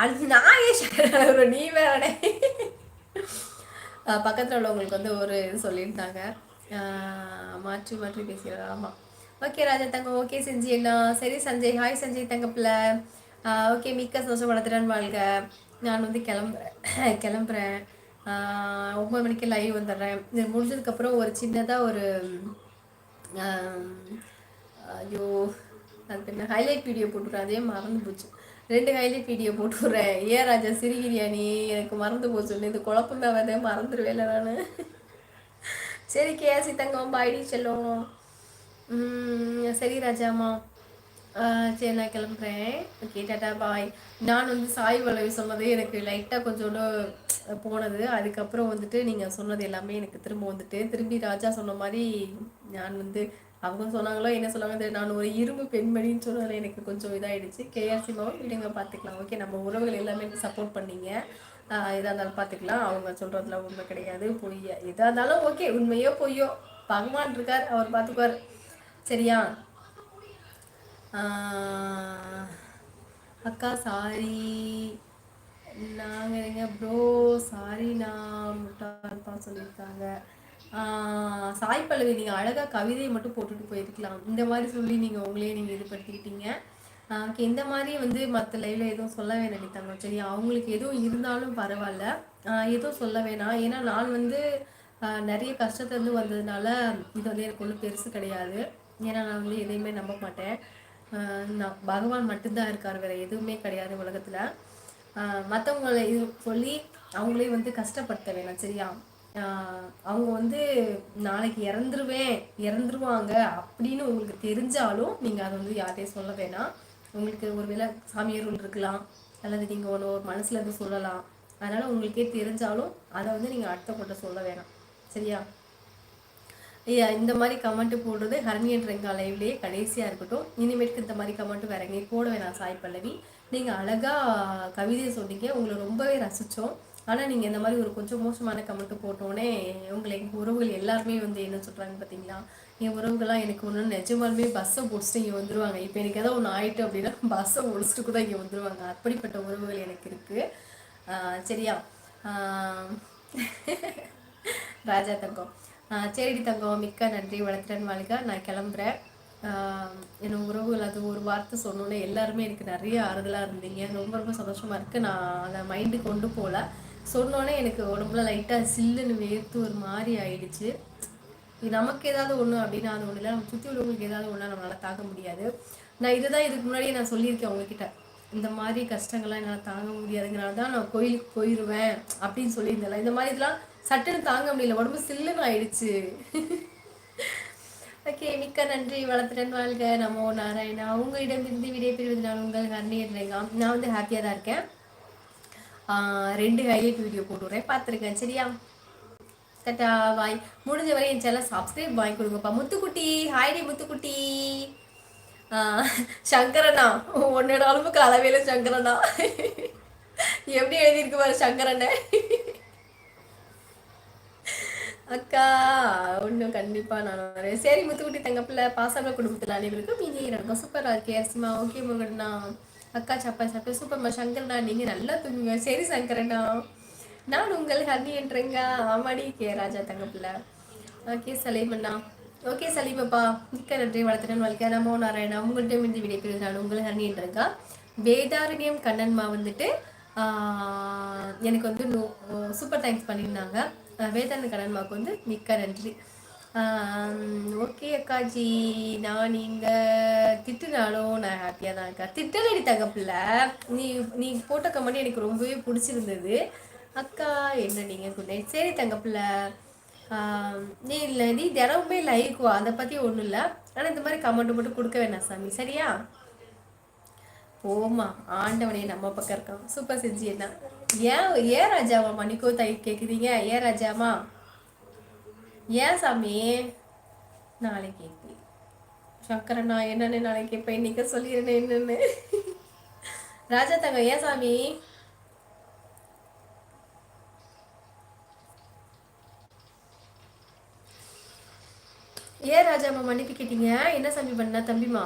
அது நான் ஏன் நீ வேறனே பக்கத்தில் உள்ளவங்களுக்கு வந்து ஒரு இது சொல்லியிருந்தாங்க. மாற்றி மாற்றி பேசுகிறார் ஆமாம் ஓகே ராஜா தங்கம். ஓகே செஞ்சு என்ன சரி சஞ்சய். ஹாய் சஞ்சய் தங்கப்பில். ஓகே மிக்க சந்தோஷம். வளர்த்துறேன் வாழ்க. நான் வந்து கிளம்புறேன். கிளம்புறேன். ஒம்பது மணிக்கு லைவ் வந்துடுறேன். இது முடிஞ்சதுக்கப்புறம் ஒரு சின்னதாக ஒரு ஐயோ அது என்ன ஹைலைட் வீடியோ போட்டுருக்கேன் அதே மறந்து போச்சு. ரெண்டு ஹைலைட் வீடியோ போட்டுறேன். ஏ ராஜா சிரிகிரியா நீ எனக்கு மறந்து போச்சு. இது குழப்பமே வரதே மறந்துடுவேல நான். சரி கேசி தங்கம் பாய்டி செல்லும் சரி ராஜாம்மா சரி நான் கிளம்புறேன். Okay tata bye. நான் வந்து சாய் வளவி சொன்னது எனக்கு லைட்டாக கொஞ்சோண்டு போனது. அதுக்கப்புறம் வந்துட்டு நீங்கள் சொன்னது எல்லாமே எனக்கு திரும்ப வந்துட்டு திரும்பி ராஜா சொன்ன மாதிரி நான் வந்து அவங்க சொன்னாங்களோ என்ன சொன்னாங்க நான் ஒரு இரும்பு பெண்மணின்னு சொன்னதில் எனக்கு கொஞ்சம் இதாகிடுச்சு கேஆர்சி மாவும் விடுங்க பார்த்துக்கலாம். ஓகே நம்ம உறவுகள் எல்லாமே சப்போர்ட் பண்ணீங்க. எதாக இருந்தாலும் பார்த்துக்கலாம். அவங்க சொல்கிறதுல உண்மை கிடையாது பொய்யா எதாக இருந்தாலும் ஓகே உண்மையோ பொய்யோ. பகவான் இருக்கார் அவர் பார்த்துக்குவார். சரியா? அக்கா சாரி நாங்கள் எங்க ப்ரோ சாரி நான் முட்டாப்பா சொல்லியிருக்காங்க. சாய் பல்லவி நீங்கள் அழகாக கவிதையை மட்டும் போட்டுட்டு போயிருக்கலாம். இந்த மாதிரி சொல்லி நீங்கள் உங்களே நீங்கள் இது படுத்திக்கிட்டீங்க இந்த மாதிரி வந்து மற்ற லைவில் எதுவும் சொல்ல வேணாம் நினைத்தாங்க சரி அவங்களுக்கு எதுவும் இருந்தாலும் பரவாயில்ல. எதுவும் சொல்ல வேணாம். ஏன்னா நான் வந்து நிறைய கஷ்டத்துலேருந்து வந்ததுனால இது வந்து எனக்கு ஒன்றும் பெருசு கிடையாது. ஏன்னா நான் வந்து எதையுமே நம்ப மாட்டேன். நான் பகவான் மட்டும்தான் இருக்கார். வேறு எதுவுமே கிடையாது உலகத்தில். மற்றவங்களை இது சொல்லி அவங்களே வந்து கஷ்டப்படுத்த வேணாம். சரியா? அவங்க வந்து நாளைக்கு இறந்துருவேன் இறந்துருவாங்க அப்படின்னு உங்களுக்கு தெரிஞ்சாலும் நீங்கள் அதை வந்து யார்கிட்டையும் சொல்ல வேணாம். உங்களுக்கு ஒரு வேளை சாமியார் இருக்கலாம் அல்லது நீங்கள் ஒன்று ஒரு மனசில் இருந்து சொல்லலாம். அதனால் உங்களுக்கே தெரிஞ்சாலும் அதை வந்து நீங்கள் அடுத்த சொல்ல வேணாம். சரியா? ஐயா இந்த மாதிரி கமெண்ட் போடுறது ஹர்மியன் ரெங்கா லைவ்லேயே கடைசியாக இருக்கட்டும். இனிமேட்டுக்கு இந்த மாதிரி கமெண்ட் வேற எங்கேயும் போட வேணாம் சாய் பல்லவி. நீங்கள் அழகாக கவிதையை சொன்னீங்க. உங்களை ரொம்பவே ரசித்தோம் ஆனால் நீங்கள் இந்த மாதிரி ஒரு கொஞ்சம் மோசமான கமெண்ட் போட்டோன்னே உங்களை எங்கள் உறவுகள் எல்லாருமே வந்து என்ன சொல்கிறாங்க பார்த்தீங்களா என் உறவுகள்லாம் எனக்கு ஒன்று நிஜமாலுமே பஸ்ஸை பிடிச்சிட்டு இங்கே வந்துடுவாங்க இப்போ எனக்கு ஏதாவது ஒன்று ஆயிட்டு அப்படின்னா பஸ்ஸை முடிச்சுட்டு கூட இங்கே வந்துடுவாங்க அப்படிப்பட்ட உறவுகள் எனக்கு இருக்குது சரியா? ராஜா தங்கம். சரிடி தங்கம் மிக்க நன்றி வளர்த்துறன் வாழ்க. நான் கிளம்புறேன். என் உறவுகள் அது ஒரு வார்த்தை சொன்னோன்னே எல்லாருமே எனக்கு நிறைய ஆறுதலாக இருந்தீங்க. ரொம்ப ரொம்ப சந்தோஷமாக இருக்குது நான் அதை மைண்டு கொண்டு போகல. சொன்னோன்னே எனக்கு உடம்புல லைட்டாக சில்லுன்னு வேர்த்து ஒரு மாதிரி ஆயிடுச்சு. நமக்கு ஏதாவது ஒன்று அப்படின்னா அது ஒன்று இல்லை நம்ம சுற்றி உள்ளவங்களுக்கு ஏதாவது ஒன்றா நம்மளால் தாங்க முடியாது. நான் இதுதான் இதுக்கு முன்னாடியே நான் சொல்லியிருக்கேன் உங்ககிட்ட. இந்த மாதிரி கஷ்டங்கள்லாம் என்னால் தாங்க முடியாதுங்கிறனால தான் நான் கோயிலுக்கு போயிடுவேன் அப்படின்னு சொல்லியிருந்தேன் இந்த மாதிரி இதெல்லாம் சட்டுன்னு தாங்க முடியல. உடம்பு சில்லுன்னு ஆயிடுச்சு. ஓகே மிக்க நன்றி. வளர்த்துடன் வாழ்க. நமோ நாராயணா. உங்களிடமிருந்து விடைபெறுவது நான் உங்கள் ஹர்னியர் நான் வந்து ஹாப்பியாக தான் இருக்கேன். ரெண்டு ஹைலைட் வீடியோ போட்டுறேன். பார்த்துருக்கேன். சரியா? கட்டா வாய் முடிஞ்ச வரை என் சேனல் சப்ஸ்கிரைப் வாங்கி கொடுங்கப்பா. முத்துக்குட்டி ஹாய்டி முத்துக்குட்டி. சங்கரண்ணா. உன்னோட அளவுக்கு அளவேல சங்கரண்ணா. எப்படி எழுதியிருக்கு பாரு சங்கரனை அக்கா ஒன்றும் கண்டிப்பாக நான் வரேன். சரி முத்துக்குட்டி தங்கப்பில் பிள்ளை குடும்பத்தில் அனைவருக்கும் இனி இருக்கும் சூப்பராக இருக்கே அரிசிமா. ஓகே முருகண்ணா. அக்கா சப்பா சாப்பிட்டு சூப்பர்மா சங்கர்ண்ணா நீங்கள் நல்லா தூங்குங்க. சரி சங்கரண்ணா. நான் உங்கள் ஹனி என்றேங்க. ஆமாடி கே. ராஜா தங்கப்பில்ல ஓகே சலீமண்ணா. ஓகே சலீமப்பா. மிக்க நன்றி வளர்த்துடன் வாழ்க்கை நமோ நாராயணா. உங்கள்கிட்ட இருந்து விடைபெறுவது நான் உங்கள் ஹனி என்றேங்க. வேதாரண்யம் கண்ணன்மா வந்துட்டு எனக்கு வந்து சூப்பர் தேங்க்ஸ் பண்ணியிருந்தாங்க. வேதாரண்ய கண்ணன்மாவுக்கு வந்து மிக்க நன்றி. ஓகே அக்காஜி நான் நீங்கள் திட்டுனாலும் நான் ஹாப்பியாக தான் இருக்கேன். திட்டலடி தகப்பில்ல நீ நீ போட்ட கமெண்ட் எனக்கு ரொம்பவே பிடிச்சிருந்தது. அக்கா என்ன நீங்கள் குட் சரி தங்கப்பில்ல. நீ இல்லை நீ தினமுமே லைக்குவா அதை பற்றி ஒன்றும் இல்லை. ஆனால் இந்த மாதிரி கமெண்ட் மட்டும் கொடுக்க வேணாம் சாமி சரியா? போமா ஆண்டவனே நம்ம பக்கம் இருக்கான். சூப்பர் செஞ்சு என்ன ஏன் ஏன் ராஜாமா மணிக்கோ தை கேட்குறீங்க ஏன் ராஜாமா ஏன் சாமி? நாளை கேட்பேன் சங்கர நான் என்னன்னு நாளைக்கு கேட்பேன் இன்னைக்கு சொல்லிடுறேன் என்னன்னு. ராஜா தங்க ஏன் சாமி? ஏன் ராஜா அம்மா மன்னிப்பு கேட்டீங்க? என்ன சாமி பண்ண தம்பிமா